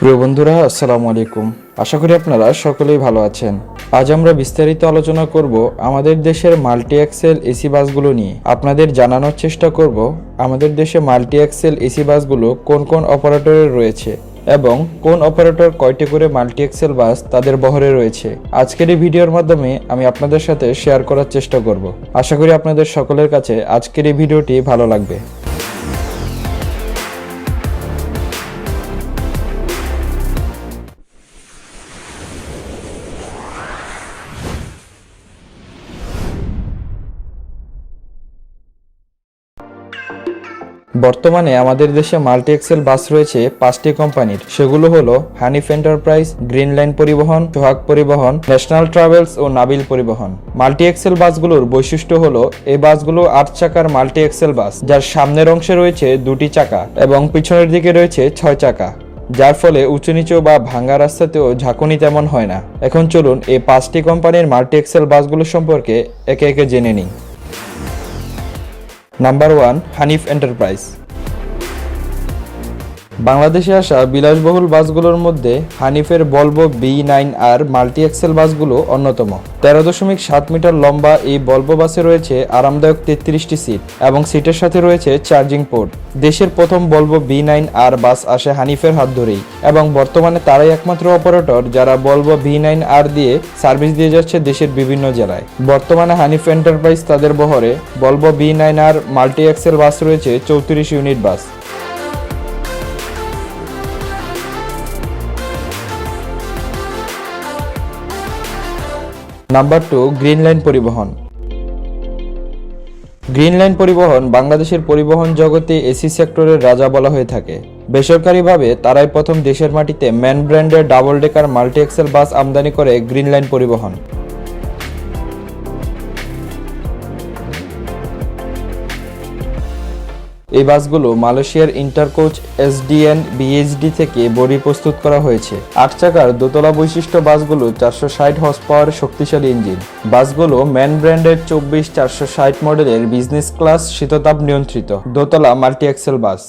প্রিয় বন্ধুরা, আসসালামু আলাইকুম। আশা করি আপনারা সকলেই ভালো আছেন। আজ আমরা বিস্তারিত আলোচনা করব আমাদের দেশের মাল্টি এক্সেল এসি বাসগুলো নিয়ে। আপনাদের জানানোর চেষ্টা করব আমাদের দেশে মাল্টি এক্সেল এসি বাসগুলো কোন কোন অপারেটরের রয়েছে এবং কোন অপারেটর কয়টি করে মাল্টি এক্সেল বাস তাদের বহরে রয়েছে। আজকের এই ভিডিওর মাধ্যমে আমি আপনাদের সাথে শেয়ার করার চেষ্টা করব। আশা করি আপনাদের সকলের কাছে আজকের এই ভিডিওটি ভালো লাগবে। বর্তমানে আমাদের দেশে মাল্টি এক্সেল বাস রয়েছে পাঁচটি কোম্পানির। সেগুলো হলো হানিফ এন্টারপ্রাইজ গ্রিন লাইন পরিবহন, সোহাগ পরিবহন ন্যাশনাল ট্রাভেলস ও নাবিল পরিবহন। মাল্টি এক্সেল বাসগুলোর বৈশিষ্ট্য হলো এই বাসগুলো আট চাকার মাল্টি এক্সেল বাস যার সামনের অংশে রয়েছে দুটি চাকা এবং পিছনের দিকে রয়েছে ছয় চাকা। যার ফলে উঁচু নিচু বা ভাঙ্গা রাস্তাতেও ঝাঁকুনি তেমন হয় না। এখন চলুন এই পাঁচটি কোম্পানির মাল্টি এক্সেল বাসগুলো সম্পর্কে একে একে জেনে নিই। নাম্বার ওয়ান হানিফ এন্টারপ্রাইজ বাংলাদেশে আসা বিলাসবহুল বাসগুলোর মধ্যে হানিফের বলব B nine R multi axle বাসগুলো অন্যতম। তেরো দশমিক সাত মিটার লম্বা এই বলব বাসে রয়েছে আরামদায়ক তেত্রিশটি সিট এবং সিটের সাথে রয়েছে চার্জিং পোর্ট। দেশের প্রথম বলব বি নাইন আর বাস আসে হানিফের হাত ধরেই এবং বর্তমানে তারাই একমাত্র অপারেটর যারা বলব ভি নাইন আর দিয়ে সার্ভিস দিয়ে যাচ্ছে দেশের বিভিন্ন জেলায়। বর্তমানে হানিফ এন্টারপ্রাইজ তাদের বহরে বলব B nine R multi axle bus রয়েছে চৌত্রিশ unit bus. Number two, Green Line পরিবহন। গ্রিন লাইন পরিবহন বাংলাদেশের পরিবহন জগতে এসি সেক্টরের রাজা বলা হয়ে থাকে। বেসরকারিভাবে তারাই প্রথম দেশের মাটিতে ম্যান ব্র্যান্ডের double decker multi axle bus আমদানি করে গ্রিন লাইন পরিবহন। এই বাসগুলো মালয়েশিয়ার ইন্টারকোচ, এসডিএন, বিএইচডি থেকে বডি প্রস্তুত করা হয়েছে। আট চাকার দোতলা বৈশিষ্ট্য বাসগুলো চারশো ষাট হর্স পাওয়ার শক্তিশালী ইঞ্জিন। বাসগুলো ম্যান ব্র্যান্ডের চব্বিশ চারশো ষাট মডেলের বিজনেস ক্লাস শীততাপ নিয়ন্ত্রিত। দোতলা multi axle bus.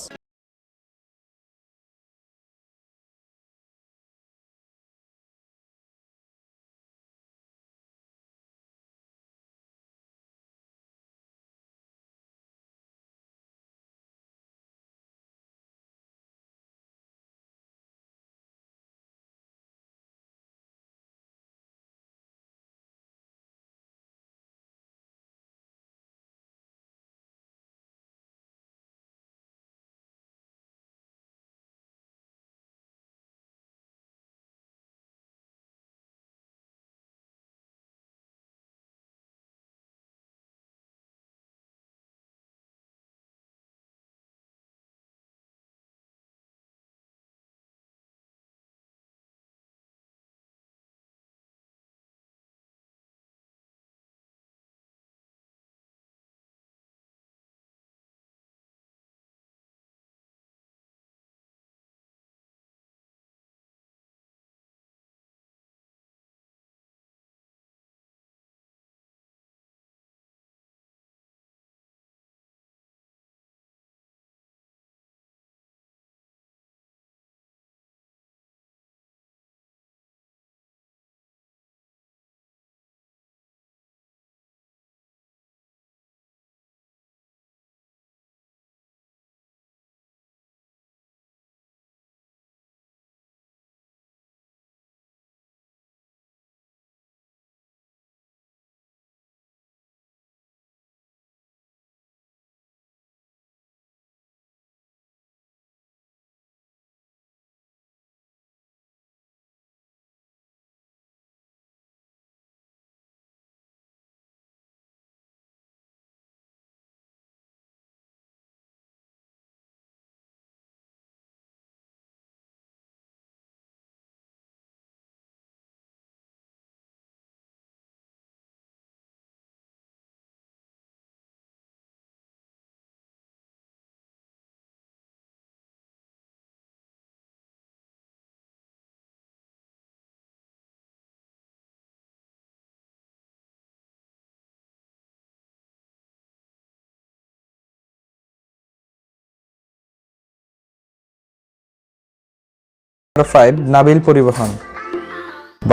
Five Nabil পরিবহন।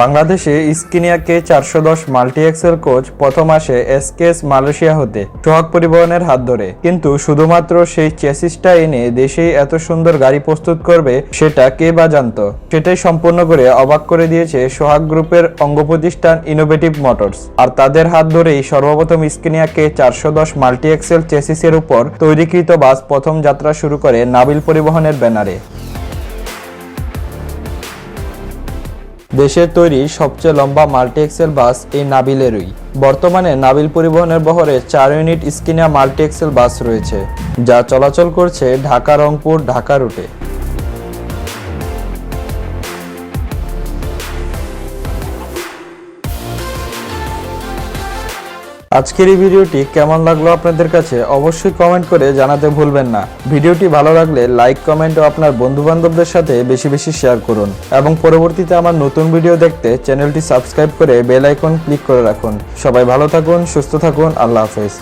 বাংলাদেশে স্কিনিয়া কে চারশো দশ মাল্টি এক্সেল কোচ প্রথম আসে এসকেএস মালয়েশিয়া হতে, সোহাগ পরিবহনের হাত ধরে। কিন্তু শুধুমাত্র সেই চেসিসটা এনে দেশেই এত সুন্দর গাড়ি প্রস্তুত করবে, সেটা কে বা জানতো? সেটাই সম্পূর্ণ করে অবাক করে দিয়েছে সোহাগ গ্রুপের অঙ্গ প্রতিষ্ঠান ইনোভেটিভ মোটরস আর তাদের হাত ধরেই সর্বপ্রথম স্কিনিয়া কে চারশো দশ মাল্টি এক্সেল চেসিসের উপর তৈরিকৃত বাস প্রথম যাত্রা শুরু করে নাবিল পরিবহনের ব্যানারে। দেশের তৈরি সবচেয়ে লম্বা মাল্টি এক্সেল বাস এই নাবিলেরই। বর্তমানে নাবিল পরিবহনের বহরে চার unit Scania multi axle bus রয়েছে, যা চলাচল করছে ঢাকা রংপুর ঢাকা রুটে। আজকের এই ভিডিওটি কেমন লাগল আপনাদের কাছে অবশ্যই কমেন্ট করে জানাতে ভুলবেন না। ভিডিওটি ভালো লাগলে লাইক কমেন্ট ও আপনার বন্ধু বান্ধবদের সাথে বেশি বেশি শেয়ার করুন এবং পরবর্তীতে আমার নতুন ভিডিও দেখতে চ্যানেলটি সাবস্ক্রাইব করে বেল আইকন ক্লিক করে রাখুন। সবাই ভালো থাকুন, সুস্থ থাকুন, আল্লাহ হাফেজ।